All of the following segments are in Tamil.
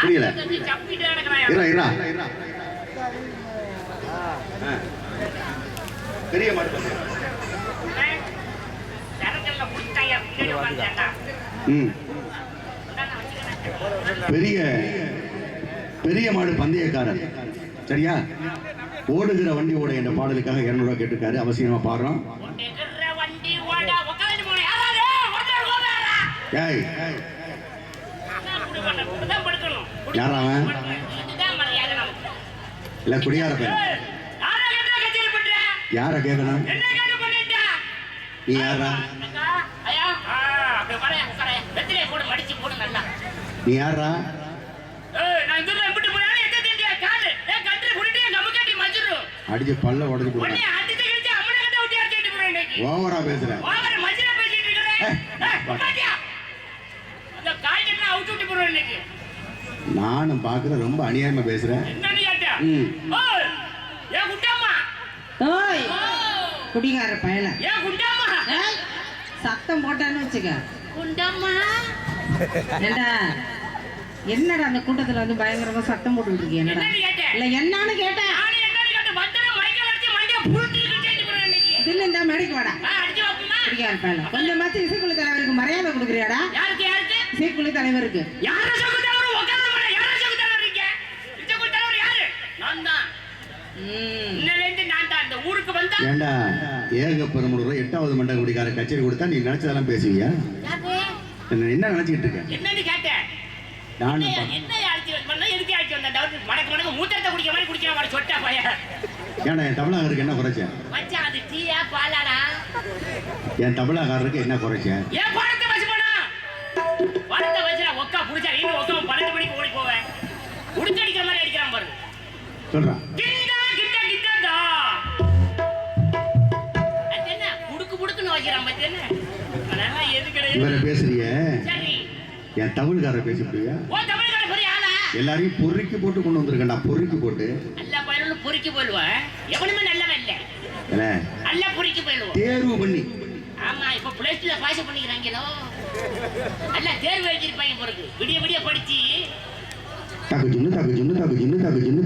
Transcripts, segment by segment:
புரியல. இரா. பெரிய பெரிய பெரிய மாடு பந்தயக்காரர் சரியா? ஓடுகிற வண்டியோட என்ற பாடலுக்காக இரநூறுவா கேட்டிருக்காரு. அவசியமா பாடுறோம். எதிர்ற வண்டி ஓட உட்காந்து போன யாராவது ஒருத்தர் கோபாரா ஏய் இப்படிதான் படுக்கணும் யாரா அவன்? இல்ல குடியார பையன். யாரை கேட்கணும்? நீ யாரா நீ யாரா அடிச்சு பல்ல உடஞ்சு போடுற உடனே அடிச்சு கிழிச்சு அம்மனை கட்ட விட்டு அடிச்சிட்டு போறேன் இன்னைக்கு ஓவரா பேசுற. ஓவர மச்சிர பேசிட்டு இருக்கிறேன் ஏய், உட்காந்தியா அந்த காய்கறி அவுத்து விட்டு போறேன் இன்னைக்கு. நானும் பாக்குற ரொம்ப அநியாயமா பேசுறேன். ம். ஓய், குடிகார பயல. சத்தம் போட்டான்னு வச்சுக்க. குண்டாம்மா. ஏண்டா என்னடா அந்த கூட்டத்துல வந்து பயங்கரமா சத்தம் போட்டுட்டு இருக்கீங்க என்னடா? என்னன்னு கேட்டேன் இல்ல என்னன்னு கேட்டேன். இதுல இந்த மேடைக்கு வாடா. குடிகார பயல. கொஞ்சமாச்சும் இசைக்குழு தலைவருக்கு மரியாதை கொடுக்குறியாடா? யாருக்கு யாருக்கு? இசைக்குழு தலைவருக்கு. யார சகு தலைவர் உட்கார்ந்து மாட்டேன் யார சகு தலைவர் இருக்கீங்க இந்த சகு தலைவர் யாரு நான் தான் இருந்து நான் தான் இந்த ஊருக்கு வந்தா ஏண்டா ஏக பெருமுறை எட்டாவது மண்டல குடிக்கார கச்சேரி கொடுத்தா நீ நினைச்சதெல்லாம் பேசுவியா? என்ன என்ன நினைச்சிட்டு இருக்க? என்னன்னு கேட்டேன். நானும் பா- என்னைய அழைச்சு பண்ணா? எதுக்கு அழைச்சு வந்த? டவுட் மடக்கு மடக்கு மூத்திரத்தை குடிக்க மாதிரி குடிக்கிற மாதிரி சொட்டா பையன். ஏன்டா என் தமிழகருக்கு என்ன குறைச்ச? மச்சான் அது டீயா பாலாடா? என் தமிழகாரருக்கு என்ன குறைச்ச? ஏன் பணத்தை வச்சு போனா பணத்தை வச்சு நான் ஒக்கா புடிச்சா நீ ஒக்கா பன்னெண்டு மணிக்கு ஓடி போவேன். உடுக்க அடிக்கிற மாதிரி அடிக்கிறான் பாரு. சொல்றான் இவரை பேசுறிய சரி. என் தமிழ்காரர் பேச முடியா? ஓ தமிழ்கார பெரிய ஆளா? எல்லாரையும் பொறுக்கி போட்டு கொண்டு வந்திருக்கேன்டா பொறுக்கி போட்டு. நல்ல பையனும் பொறுக்கி போயிடுவேன் எவனுமே நல்லவன் இல்ல. நல்லா பொறுக்கி போயிடுவோம் தேர்வு பண்ணி. ஆமா இப்ப பிளஸ் டூல பாஸ் பண்ணிக்கிறாங்களோ? நல்லா தேர்வு எழுதிருப்பாங்க விடிய விடிய படிச்சு. தக்கு ஜுன்னு தக்கு ஜுன்னு தக்கு ஜுன்னு தக்கு ஜுன்னு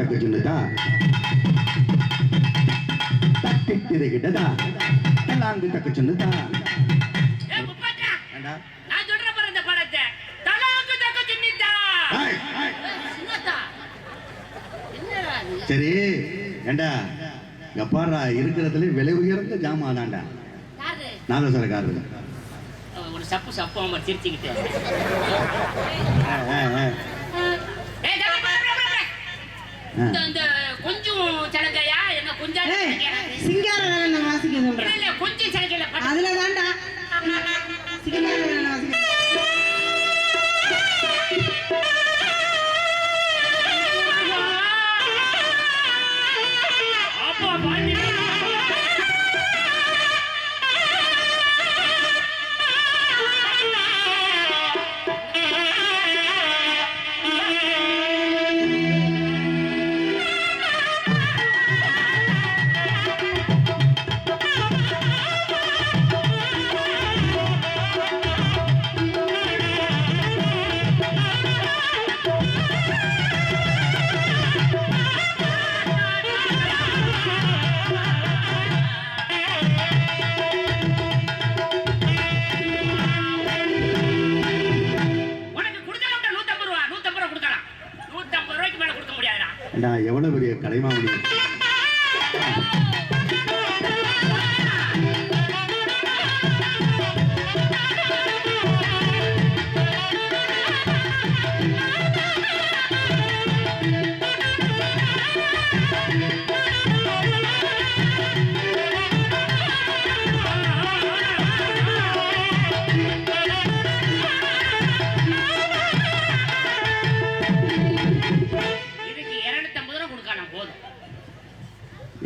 தக்கு ஜுன்னுதா தட்டி நான் சொல்ற பாரு இந்த படத்தை. தலாக்கு தக்க சின்னிதா ஏய், ஏய். சின்னதா என்னடா இது? சரி ஏண்டா? பாருடா இருக்கிறதுல விலை உயர்ந்த ஜாமாதான்டா. யாரு? நாதஸ்வரக்காரரு. அவன் ஒரு சப்பு சப்பு அவன் சிரிச்சுக்கிட்டு. ஆ, ஆ, ஆ. ஏய், தம்பி, பா, பா, பா, பா. ஆ. இந்த இந்த கொஞ்சம் சலங்கையா? என்ன கொஞ்சம்? சிங்கார வேலை வாசிக்க சொல்றேன். இல்ல, கொஞ்சம் சலங்கையில அதுல தான்டா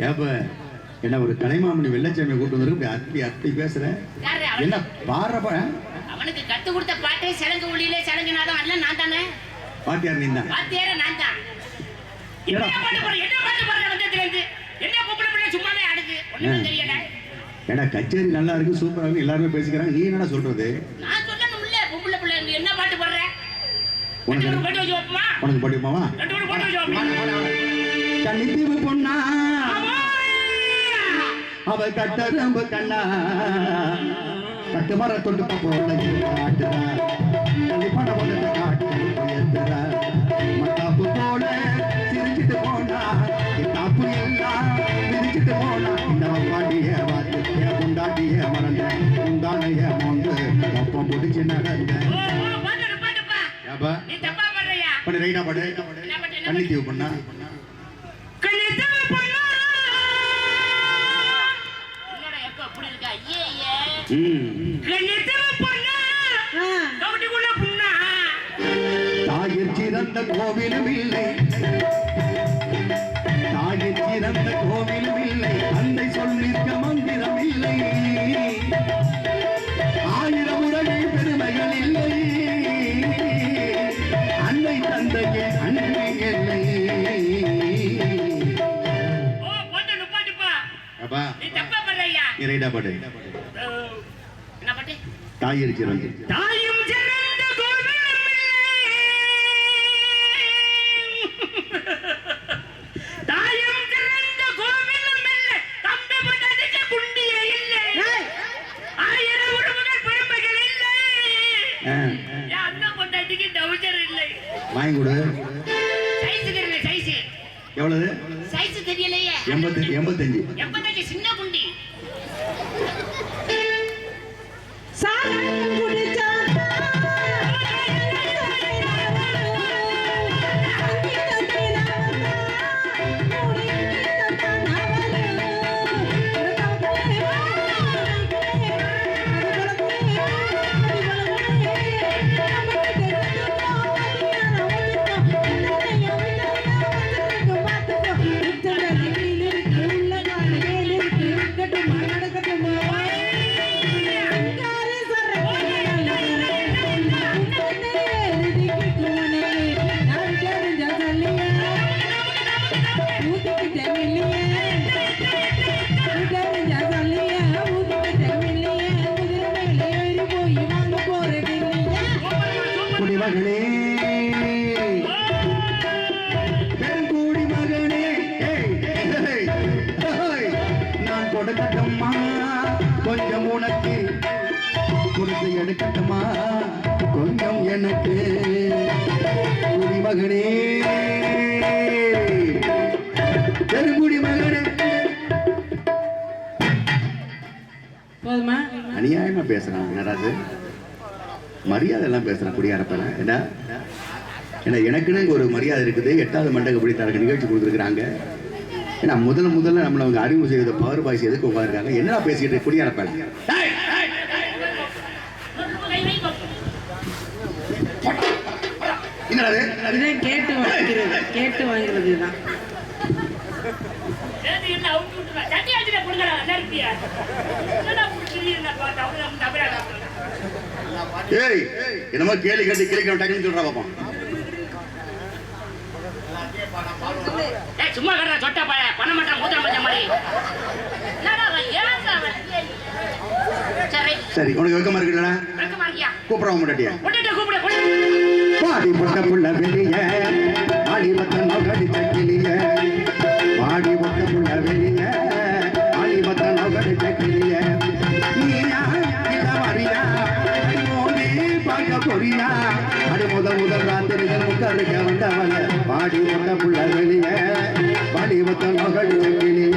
ஏப்ப என்ன ஒரு கலைமாமணி வெள்ளச்சாமியை கூட்டு வந்திருக்கு அத்தி அத்தி பேசுற. யாரு என்ன பாடுறப்ப அவனுக்கு கத்து கொடுத்த பாட்டே சலங்கு ஒளியிலே சலங்கு நாதம் எல்லாம் நான் தானே? பாட்டியார் நீ தான்? வாத்தியாரே நான் தான். என்ன? பாட்டு பாடுற? என்ன பாட்டு பாடுற வந்ததுல இருந்து என்ன பொம்பளை பிள்ளை சும்மாவே ஆடுது. ஒண்ணுமே. தெரியல. ஏடா கச்சேரி நல்லா இருக்கு சூப்பரா இருக்கு எல்லாருமே பேசிக்கிறாங்க. நீ என்னடா சொல்றது? நான் சொல்லணும்ல பொம்பளை பிள்ளை நீ என்ன பாட்டு பாடுற? ரெண்டு உனக்கு வச்சு வைப்போமா உனக்கு படிப்பாவா ரெண்டு பேரும் போட்டு வைப்போம் கன்னித்தீவு பொண்ணா அவ கட்டரம்பு கண்ணா. கட்டு மர தொண்டு மத்தாப்பு போல சிரிச்சிட்டு போனா. தாப்பு எல்லாம் மிதிச்சிட்டு போனா. இந்த பாண்டிய வாத்து என் கொண்டாட்டிய மறந்த உண்டானைய மோந்து ஒப்பம் பிடிச்சு நடந்த பண்ணி ரைட்டா பாடு. என்ன கன்னித்தீவு பொண்ணா. தாயிற் சிறந்த கோவிலும் இல்லை. தாயிற் சிறந்த கோவிலும் இல்லை. அன்னை சொல்லிருக்க மந்திரம் இல்லை. ஆயிரம் உலகில் பெருமைகள் இல்லை. அன்னை தந்தையே இல்லை இறைடா பாடு. தாயிற் சிறந்த தாயும் வாங்கி கொடு. சைஸ் தெரியல சைஸ். எவ்வளவு? சைஸ் தெரியலையே. எண்பத்தி எண்பத்தஞ்சு. எண்பத்தஞ்சு சின்ன குடிமகனே பெருங்கூடி மகனே. நான் கொடுக்கட்டுமா கொஞ்சம் உனக்கு கொடுத்து எடுக்கட்டுமா கொஞ்சம் எனக்கு குடிமகனே பெருங்குடி மகனே. போதுமா? அநியாயமா பேசுறான் என்னடாது மரியாதை எல்லாம் பேசுறான் குடியாரப்பல என்ன ஏன்னா எனக்குன்னு ஒரு மரியாதை இருக்குது. எட்டாவது மண்டக பிடித்தாருக்கு நிகழ்ச்சி கொடுத்துருக்குறாங்க. ஏன்னா முதல்ல முதல்ல நம்மளை அவங்க அறிவு செய்த பவர் பாய்ஸ் எதுக்கு உட்காந்துருக்காங்க என்னடா பேசிக்கிட்டு குடியாரப்பல கை வை பாப்போம். என்னடா இது? இதான் கேட்டு வாங்கிறது. கேட்டு வாங்குறது தான் என்ன ஏய் என்னமோ கேள்வி கேட்டு கிளிக்க டக்குன்னு சொல்றா பாப்போம் சும்மா கடறா, சொட்டை பைய, பண்ண மாட்டான், மூத்திரம் பச்சை மாதிரி. சரி, உனக்கு வெக்கமா மாட்டியா பொட்டுட்டு கூப்பிடு, பொட்டு. பாடி பொட்ட புள்ள வெளிய ஆடி மத்தம் நோக்கடி தக்கிலிய பாடி பொட்ட புள்ள வெளிய கவினா அது முத முதல் ராத்திரிகள் முக்கருக்க வந்தவங்க பாடி பொட்ட புள்ள வெளிய. பாடி மத்தம் மகள் தக்கிலிய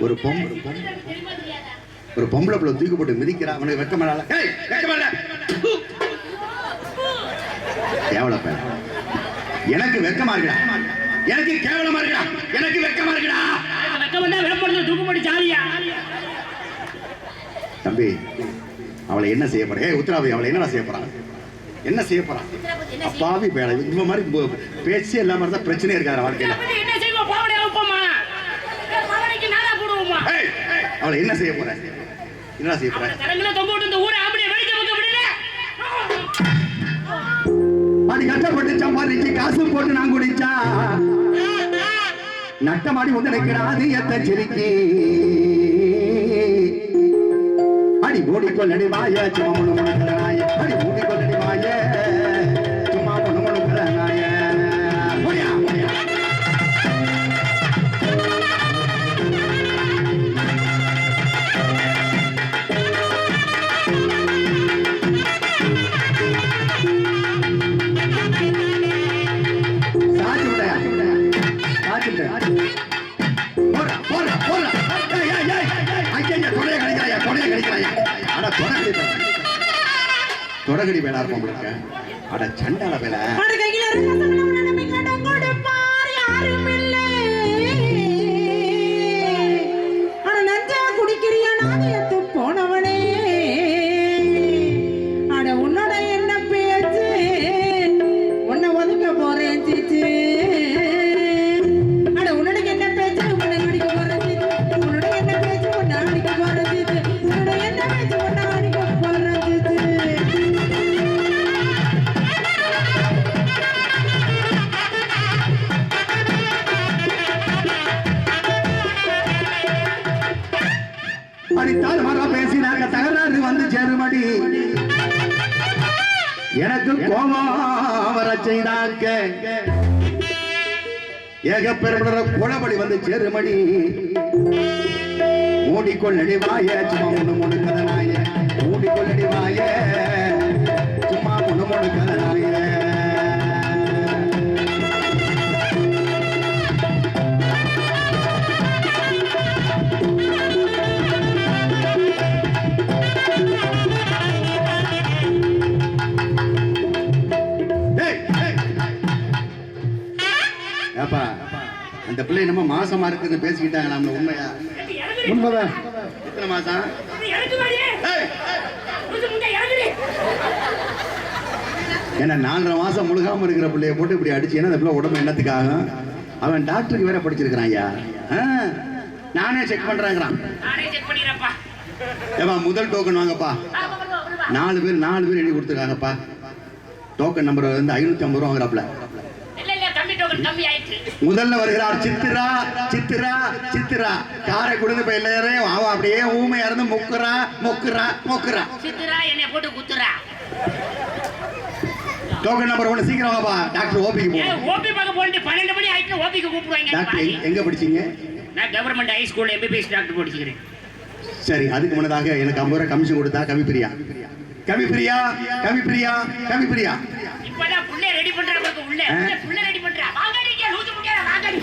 ஒரு பொம்பளை பொம்பளை ஒரு பொம்பளை பிள்ளை தூக்கி போட்டு மிதிக்கிறா அவனுக்கு வெக்கமல்ல கேவல பையன். எனக்கு வெக்கமா இருக்குடா. எனக்கு கேவலமா இருக்குடா. எனக்கு வெக்கமா இருக்குடா. வெக்கம் விளம்பரத்தில் தூக்கு போட்டு ஜாலியா தம்பி அவளை என்ன செய்ய போற? ஏய் உத்தராவி அவளை என்னடா செய்ய போறான் என்ன செய்ய போறான் அப்பாவி பேலை இந்த மாதிரி பேச்சே இல்லாம இருந்தா பிரச்சனை இருக்காது வாழ்க்கையில என்ன செய்வோம் பாவடை வைப்போமா பாவடைக்கு நாளா போடுவோமா ஏய், ஏய், அவளை என்ன செய்ய போற? என்னடா செய்ய போற? அது கஷ்டப்பட்டு சம்பாதிச்சு காசு போட்டு நான் குடிச்சா? நட்டமாடி வந்து நிற்கிறாது எத்த சிரிக்கி. அடி மூடிக்கொள் நடிவாய சும்மா தொடகடி வேலை இருப்போம் உங்களுக்கு அட சண்டால வேலை. செய்தாங்க ஏக பெருமட குளபடி வந்து செருமணி மூடிக்கொள் வாய சும்மா முன்னு முன்னு கதனாய. மூடிக்கொள்ளடி வாய சும்மா முன்னு முன்னு கதனாய. ஏப்பா அந்த பிள்ளை நம்ம மாசமா இருக்குன்னு பேசிக்கிட்டாங்க நம்ம உண்மையா? உண்மைதான். எத்தனை மாசம்? ஏன்னா நாலரை மாசம் முழுகாம இருக்கிற பிள்ளைய போட்டு இப்படி அடிச்சீங்கன்னா அந்த பிள்ளை உடம்பு என்னத்துக்காகும் அவன் டாக்டருக்கு வேற படிச்சிருக்கிறான் ஐயா. ஆ, நானே செக் பண்றேங்கிறான். நானே செக் பண்ணிடுறேன்ப்பா. ஏப்பா முதல் டோக்கன் வாங்கப்பா. நாலு பேர் நாலு பேர் எழுதி கொடுத்துருக்காங்கப்பா. டோக்கன் நம்பர் வந்து ஐநூத்தி ஐம்பது ரூபா வாங்குறாப்ல முதல்ல வருகிறார் சித்திரா சித்திரா சித்திரா. காரை கொடுத்து இப்ப எல்லாரையும். அவ அப்படியே ஊமையா இருந்து முக்குறா முக்குறா முக்குறா. சித்துரா என்னை போட்டு குத்துறா. டோக்கன் நம்பர் ஒன்று சீக்கிரம் வாப்பா. டாக்டர் ஓபிக்கு போகும் ஓபி பார்க்க போட்டு பன்னெண்டு மணி ஆயிட்டு ஓபிக்கு கூப்பிடுவாங்க. டாக்டர் எங்க- படிச்சீங்க? நான் government high school MBBS doctor படிச்சுக்கிறேன். சரி அதுக்கு முன்னதாக எனக்கு ஐம்பது ரூபாய் கமிஷன் கொடுத்தா கவிப்பிரியா? கவிப்பிரியா? கவிப்பிரியா? கவிப்பிரியா? இப்பதான் புள்ள ரெடி உள்ள. ஆ. உள்ள புள்ள ரெடி பண்றா. வாங்கடிங்க லூசு முட்டியா வாங்கடி.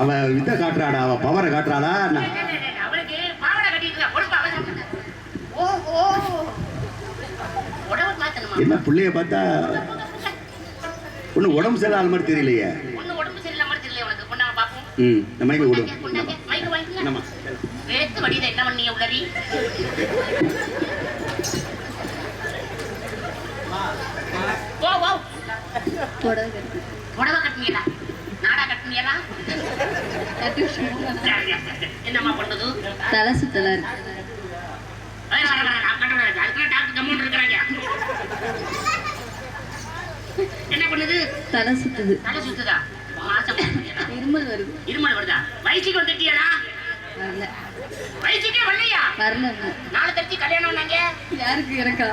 அவ இதை காட்டுறாடா அவ பவரை காட்டுறாளா என்ன? அவளுக்கு பாவடை கட்டிட்டு பொறுப்பு அவசரம் ஓ ஓ. உடம்பு மாத்தணுமா? என்ன பிள்ளைய பார்த்தா ஒன்றும் உடம்பு சரியில்லாத மாதிரி தெரியலையே. ஒண்ணு உடம்பு சரியில்லை மாதிரி தெரியல உனக்கு. கொண்டாங்க பாப்போம். ம் இந்த மைக்கை கொண்டாங்க. மைக்கு வாங்கிக்கங்க. என்னம்மா? வேத்து வடித என்ன பண்ணீங்க உள்ளரி ஓ ஓ புடவை கட்டினீங்களா? நாடா கட்டினீங்களா? என்னம்மா பண்ணுது? தலை சுத்தலா இருக்கு. என்ன பண்ணுது? தலை சுத்துது. தலை சுத்துதா? இருமல் வருது. இருமல் வருதா? வயசுக்கு வந்துட்டியடா? வரல. வயசுக்கே வரலையா? வரல. நாளை தெரிஞ்சு கல்யாணம் நாங்க யாருக்கு பண்ணுது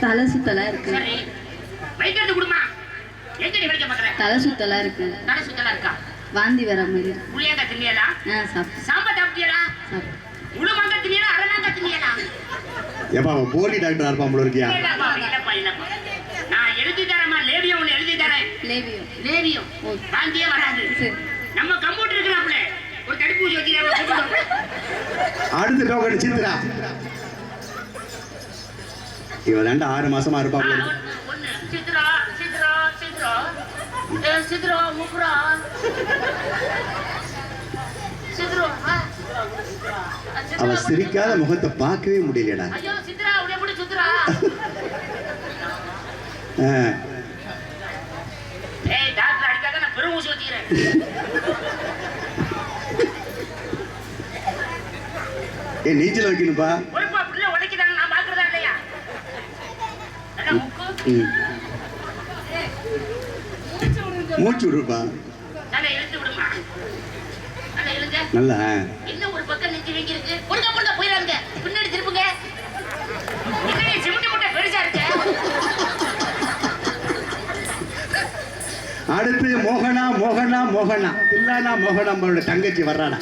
தலை சுத்தலா இருக்கு. வைக்கிறது கொடுமா. எங்கடி வைக்க பாக்குற தலை சுத்தலா இருக்கு. தலை சுத்தலா இருக்கா? வாந்தி வர மாதிரி. புளியாங்க சாப்பிட்டு சாம்பார் சாப்பிட்டியலா சாப்பிட்டு முழு மாங்க தின்னியலா அரை மாங்க தின்னியலா? ஏப்பா அவன் போலி டாக்டர் இருப்பான் போல இருக்கியா? இல்லப்பா, இல்லப்பா, இல்லப்பா. நான் எழுதி தரேம்மா, லேவியம் ஒண்ணு எழுதி தரேன். லேவியம். லேவியம். ஓ. வாந்தியே வராது. சரி. நம்ம கம்ப்யூட்டர் இருக்கிறாப்புல. ஒரு தடுப்பூசி வைக்கிறாங்க அடுத்த டோக்கன் சித்ரா இவ தாண்டா ஆறு மாசமா இருப்பா ஏ, அவ சிரிக்காத முகத்தை பார்க்கவே முடியலடா ஐயோ சித்ரா உடைய எப்படி சுத்ரா ஆ, ஏய் டாக்டர் அடிக்காத நான் பெரும் ஊசி வச்சுக்கிறேன் ஏ நீச்சல் வைக்கணும்ப்பா ஒருப்பா புள்ள உடைக்கிறாங்க நான் பாக்குறதா இல்லையா அட முக்கு ம். மூச்சு விடுப்பா. நல்லா. இன்னும் ஒரு பக்கம் நெஞ்சு வீங்கி இருக்கு பொண்ணா பொண்ணா போயிடாங்க பின்னாடி திருப்புங்க என்னடி சிமெண்ட் மூட்டை பெருசா இருக்கு. அடுத்து மோகனா மோகனா மோகனா. தில்லானா மோகனா அவளோட தங்கச்சி வர்றாடா.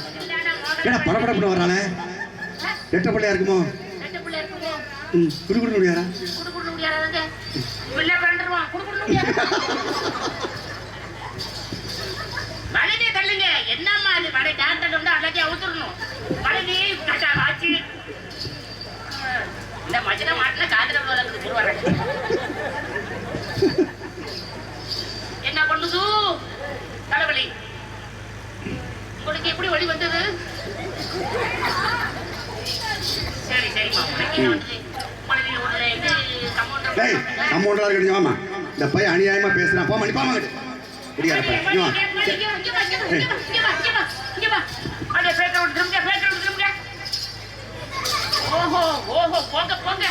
ஏடா படபடப்புன்னு வர்றாளே? எட்ட பிள்ளையா இருக்குமோ? ம் குடு குடு முடியாரா பிள்ளை பிறண்டுருவான் குடு தள்ளுங்க. என்னம்மா அது வலை டாக்டர் வந்து எல்லாத்தையும் அவுத்துடணும் வலதே ஆச்சு இந்த மாட்டில் காதல வளர்க்குது குருவாரங்க என்ன பண்ணுது தலைவலி உங்களுக்கு எப்படி வழி வந்தது சரி சரிம்மா உனக்கு என்ன வந்தது உனக்கு ஒரு இது கம்பவுண்டர் டேய் கம்பவுண்டரா கிடைச்சு ஆமா இந்த பையன் அநியாயமா பேசுறான். போமா நீ போமா முடியாத பையன். ஓஹோ ஓஹோ போங்க போங்க.